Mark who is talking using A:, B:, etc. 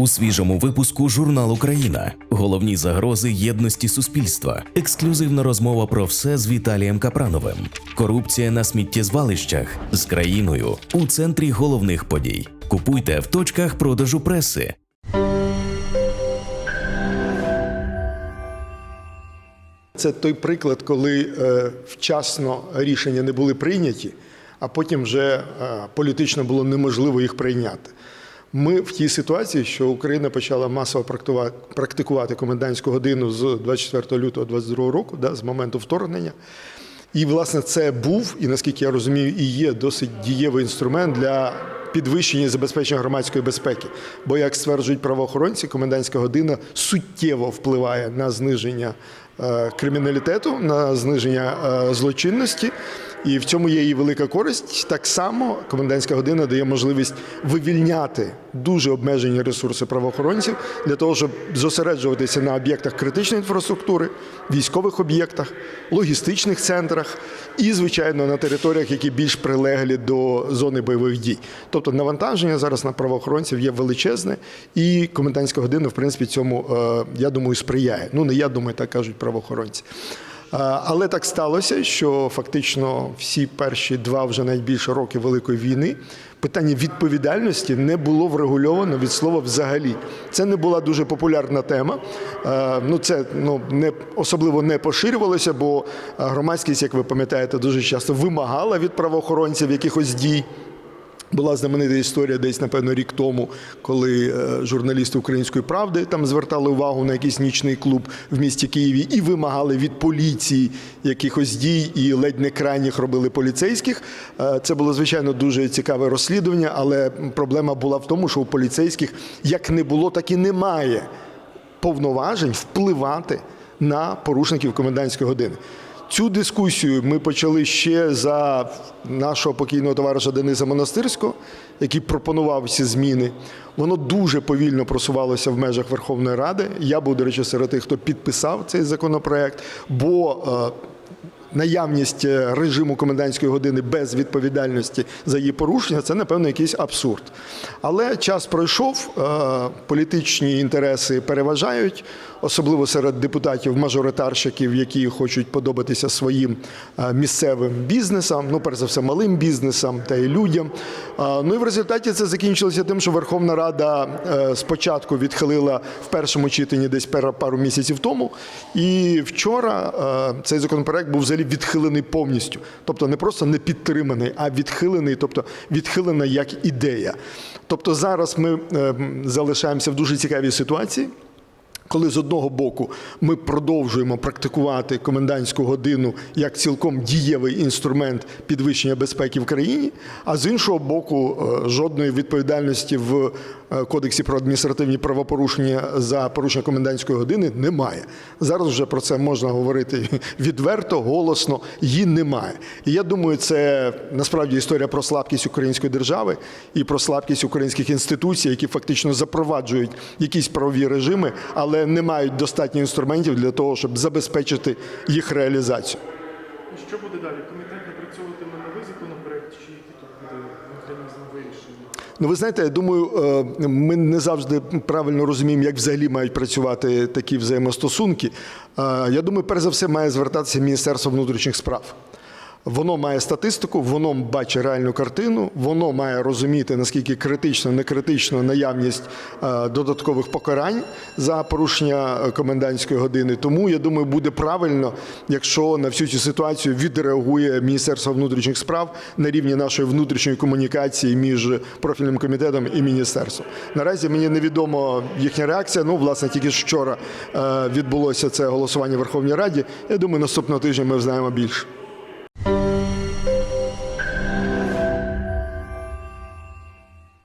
A: У свіжому випуску журнал Україна. Головні загрози єдності суспільства. Ексклюзивна розмова про все з Віталієм Капрановим. Корупція на сміттєзвалищах з країною у центрі головних подій. Купуйте в точках продажу преси.
B: Це той приклад, коли е, вчасно рішення не були прийняті, а потім вже е, політично було неможливо їх прийняти. Ми в тій ситуації, що Україна почала масово практикувати, комендантську годину з 24 лютого 2022 року, да, з моменту вторгнення. І, власне, це був, і наскільки я розумію, і є досить дієвий інструмент для підвищення і забезпечення громадської безпеки. Бо, як стверджують правоохоронці, комендантська година суттєво впливає на зниження е, криміналітету, на зниження е, злочинності. І в цьому є і велика користь. Так само комендантська година дає можливість вивільняти дуже обмежені ресурси правоохоронців для того, щоб зосереджуватися на об'єктах критичної інфраструктури, військових об'єктах, логістичних центрах і, звичайно, на територіях, які більш прилеглі до зони бойових дій. Тобто навантаження зараз на правоохоронців є величезне, і комендантська година, в принципі, цьому е, я думаю, сприяє. Ну не я думаю, так кажуть правоохоронці. А, Але так сталося, що фактично всі перші два вже навіть більше роки Великої війни питання відповідальності не було врегульовано від слова взагалі. Це не була дуже популярна тема. Е, Ну це ну не особливо не поширювалося, бо громадськість, як ви пам'ятаєте, дуже часто вимагала від правоохоронців якихось дій. Була знаменита історія десь, напевно, рік тому, коли е, журналісти української правди там звертали увагу на якийсь нічний клуб в місті Києві і вимагали від поліції якихось дій, і ледь не крайніх робили поліцейських. Е, Це було звичайно дуже цікаве розслідування, але проблема була в тому, що у поліцейських як не було, так і немає повноважень впливати на порушників комендантської години. Цю дискусію ми почали ще за нашого покійного товариша Дениса Монастирського, який пропонував ці зміни. Воно дуже повільно просувалося в межах Верховної Ради. Я був, до речі, серед тих, хто підписав цей законопроект, бо е, наявність е, режиму комендантської години без відповідальності за її порушення це, напевно, якийсь абсурд. Але час пройшов, е, політичні інтереси переважають, особливо серед депутатів-мажоритарщиків, які хочуть подобатися своїм е, місцевим бізнесам, ну, перш за все, малим бізнесам та й людям. Ну і в результаті це закінчилося тим, що Верховна Рада спочатку відхилила в першому читанні десь пару місяців тому. І вчора цей законопроект був взагалі відхилений повністю. Тобто не просто не підтриманий, а відхилений, тобто відхилена як ідея. Тобто зараз ми е, залишаємося в дуже цікавій ситуації. Коли з одного боку ми продовжуємо практикувати комендантську годину як цілком дієвий інструмент підвищення безпеки в країні, а з іншого боку, е, жодної відповідальності в е, кодексі про адміністративні правопорушення за порушення комендантської години немає. Зараз вже про це можна говорити відверто, голосно. Її немає. І я думаю, це насправді історія про слабкість української держави і про слабкість українських інституцій, які фактично запроваджують якісь правові режими, але не мають достатньо інструментів для того, щоб забезпечити їх реалізацію.
C: І Що буде далі? Комітет напрацьовуватиме новий законопроект, чи які тут буде механізм вирішення?
B: Ну, ви знаєте, я думаю, е, ми не завжди правильно розуміємо, як взагалі мають працювати такі взаємостосунки. Я думаю, перш за все має звертатися Міністерство внутрішніх справ. Воно має статистику, воно бачить реальну картину, воно має розуміти, наскільки критично, не критично наявність е, додаткових покарань за порушення е, комендантської години. Тому я думаю, буде правильно, якщо на всю цю ситуацію відреагує Міністерство внутрішніх справ на рівні нашої внутрішньої комунікації між профільним комітетом і міністерством. Наразі мені невідомо їхня реакція. Ну, власне, тільки вчора е, відбулося це голосування в Верховній Раді. Я думаю, наступного тижня ми знаємо більше.